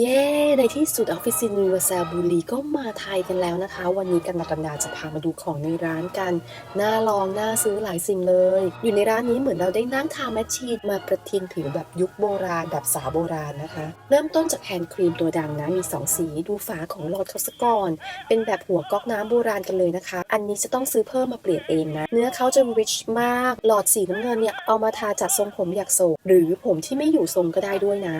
เย้ ในที่สุดออฟฟิศยูนิเวอร์แซลบุรีก็มาไทยกันแล้วนะคะ วันนี้กันมากันดาจะพามาดูของในร้านกัน น่าลอง น่าซื้อหลายสิ่งเลย อยู่ในร้านนี้เหมือนเราได้นั่งทาแมชชีนมาประทินผิวแบบยุคโบราณ แบบสาวโบราณนะคะ เริ่มต้นจากแฮนด์ครีมตัวดังนะ มี 2 สีดูฝาของหลอดทศกร เป็นแบบหัวก๊อกน้ำโบราณกันเลยนะคะ อันนี้จะต้องซื้อเพิ่มมาเปลี่ยนเองนะ เนื้อเขาจะ rich มาก หลอดสีน้ำเงินเนี่ยเอามาทาจัดทรงผมอยากโศกหรือผมที่ไม่อยู่ทรงก็ได้ด้วยนะ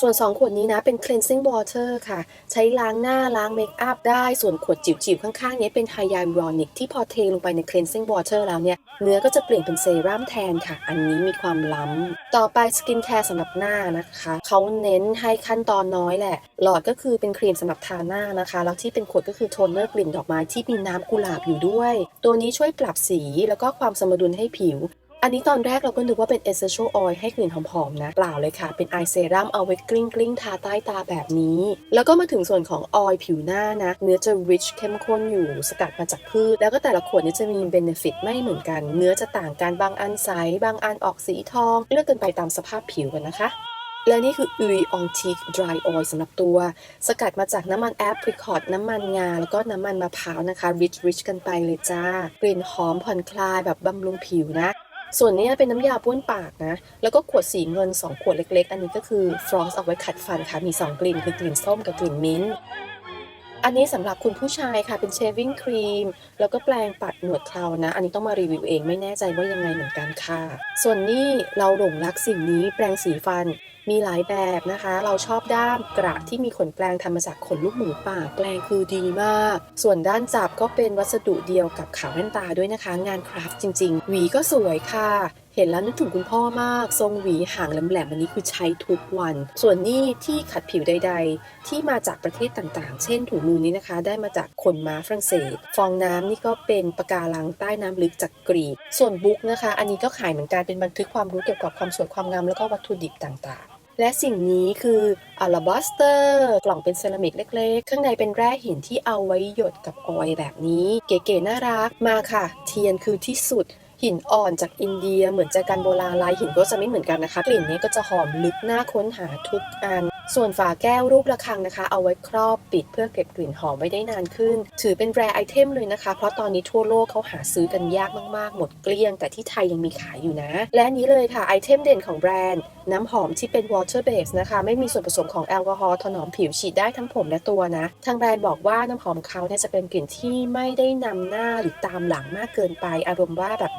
ส่วน 2 ขวดนี้นะเป็น cleansing water ค่ะ ใช้ล้างหน้าล้างเมคอัพได้ ส่วนขวดจิ๋วๆ ข้างๆ นี้เป็น hyaluronic ที่พอเทลงไปใน cleansing water แล้วเนี่ย เนื้อก็จะเปลี่ยนเป็นเซรั่มแทนค่ะ อันนี้มีความล้ำ ต่อไป skin care สำหรับหน้านะคะ เขาเน้นให้ขั้นตอนน้อยแหละ หลอดก็คือเป็นครีมสำหรับทาหน้านะคะ แล้วที่เป็นขวดก็คือโทนเนอร์กลิ่นดอกไม้ที่มีน้ำกุหลาบอยู่ด้วย ตัวนี้ช่วยปรับสีแล้วก็ความสมดุลให้ผิว อันนี้ตอนแรกเราก็นึกว่าเป็น essential oil ให้กลิ่นหอมๆนะ เปล่าเลยค่ะ เป็น eye serum เอาไว้กลิ้งกลิ้งๆทาใต้ตาแบบนี้ แล้วก็มาถึงส่วนของออยล์ผิวหน้านะ เนื้อจะ rich เข้มข้นอยู่ สกัดมาจากพืช แล้วก็แต่ละขวดเนี้จะมี benefit ไม่เหมือนกัน เนื้อจะต่างกัน บางอันใส บางอันออกสีทอง เลือกกันไปตามสภาพผิวกันนะคะและนี่คืออุยองทีก dry oil สำหรับตัว สกัดมาจากน้ำมันแอปริคอตน้ำมันงา แล้วก็น้ำมันมะพร้าวนะคะ rich rich กันไปเลยจ้ากลิ่นหอมผ่อนคลายแบบบำรุงผิวนะ ส่วนนี้เป็นน้ำยาบ้วนปากนะ แล้วก็ขวดสีเงิน 2 ขวดเล็ก ๆ อันนี้ก็คือฟรอสเอาไว้ขัดฟันค่ะ มี 2 กลิ่นคือกลิ่นส้มกับกลิ่นมิ้นท์ อันนี้สำหรับคุณผู้ชายค่ะเป็นเชฟวิ่งครีม แล้วก็แปรงปัดหนวดเครานะ อันนี้ต้องมารีวิวเองไม่แน่ใจว่ายังไงเหมือนกันค่ะ ส่วนนี้เราหลงรักสิ่งนี้แปรงสีฟันมีหลายแบบนะคะ เราชอบด้ามกระที่มีขนแปรงทำมาจากขนลูกหมูป่าแปรงคือดีมาก ส่วนด้านจับก็เป็นวัสดุเดียวกับขาแว่นตาด้วยนะคะ งานคราฟต์จริง ๆ หวีก็สวยค่ะ เห็นแล้วนึกถึงคุณพ่อมาก ทรงหวีหางแหลมๆอันนี้คือใช้ทุกวัน ส่วนนี้ที่ขัดผิวใด ๆ ที่มาจากประเทศต่างๆ เช่นถุงมือนี้นะคะ ได้มาจากขนม้าฝรั่งเศส ฟองน้ำนี่ก็เป็นปะการังใต้น้ำลึกจากกรีก ส่วนบุ๊กนะคะ อันนี้ก็ขายเหมือนกันเป็นบันทึกความรู้เกี่ยวกับความสวยความงามแล้วก็วัตถุดิบต่างๆและสิ่งนี้คืออัลบัสเตอร์กล่องเป็นเซรามิกเล็กๆ ข้างในเป็นแร่หินที่เอาไว้หยดกับออยแบบนี้ เก๋ๆน่ารักมาค่ะ เทียนคือที่สุด หินอ่อนจากอินเดียเหมือนจากการโบราณลายหินก็จะไม่เหมือนกันนะคะ กลิ่นนี้ก็จะหอมลึกน่าค้นหาทุกอัน ส่วนฝาแก้วรูประฆังนะคะ เอาไว้ครอบปิดเพื่อเก็บกลิ่นหอมไว้ได้นานขึ้น ถือเป็นแรไอเทมเลยนะคะ เพราะตอนนี้ทั่วโลกเขาหาซื้อกันยากมากๆ หมดเกลี้ยง แต่ที่ไทยยังมีขายอยู่นะ และนี้เลยค่ะไอเทมเด่นของแบรนด์ น้ำหอมที่เป็น water base นะคะ ไม่มีส่วนผสมของแอลกอฮอล์ถนอมผิวฉีดได้ทั้งผมและตัวนะ ทางแบรนด์บอกว่าน้ำหอมเขาเนี่ยจะเป็นกลิ่นที่ไม่ได้นำหน้าหรือตามหลังมากเกินไป อารมณ์ว่าแบบ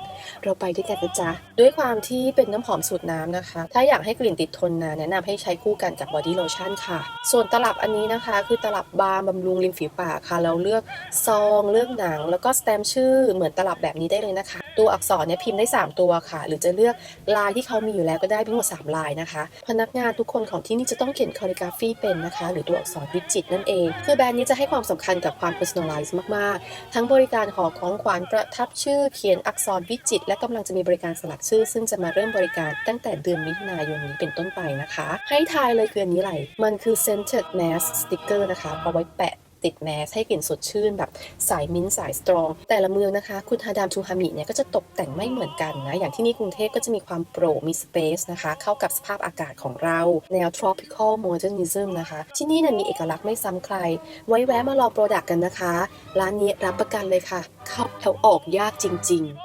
เราไปด้วยกันนะจ๊ะด้วยความที่เป็นน้ำหอมสูตรน้ำนะคะ ถ้าอยากให้กลิ่นติดทนนานแนะนำให้ใช้คู่กันกับบอดี body lotion ค่ะ ส่วนตลับอันนี้นะคะ คือตลับบาล์บำรุงริมฝีปากค่ะ เราเลือกซองเลือกหนัง แล้วก็สแตมป์ชื่อเหมือนตลับแบบนี้ได้เลยนะคะ ตัวอักษรเนี่ยพิมพ์ได้ 3 ตัวค่ะ หรือจะเลือกลายที่เขามีอยู่แล้วก็ได้ทั้งหมด3ลายนะคะ พนักงานทุกคนของที่นี่จะต้องเขียนคอลิกราฟีเป็นนะคะ หรือตัวอักษรวิจิตนั่นเอง คือแบรนด์นี้จะให้ความสำคัญกับความ personalize มากๆ ทั้งบริการหอของขวัญประทับชื่อเขียนอักษรวิจิต และกำลังจะมีบริการสลักชื่อ ซึ่งจะมาเริ่มบริการตั้งแต่เดือนมิถุนายนนี้เป็นต้นไปนะคะ ให้ทายเลยคืออันนี้อะไรมันคือ scented mask sticker นะคะเอาไว้แปะติดแมสให้กลิ่นสดชื่นแบบสายมิ้นท์สายสตรอง แต่ละเมืองนะคะ คุณฮาดามทูฮามิเนี่ยก็จะตกแต่งไม่เหมือนกันนะ อย่างที่นี่กรุงเทพก็จะมีความโปร่งมีสเปซนะคะ เข้ากับสภาพอากาศของเรา แนว tropical modernism นะคะ ที่นี่เนี่ยมีเอกลักษณ์ไม่ซ้ำใคร ไว้แวะมาลองโปรดักต์กันนะคะ ร้านนี้รับประกันเลยค่ะ เข้าแถวออกยากจริง ๆ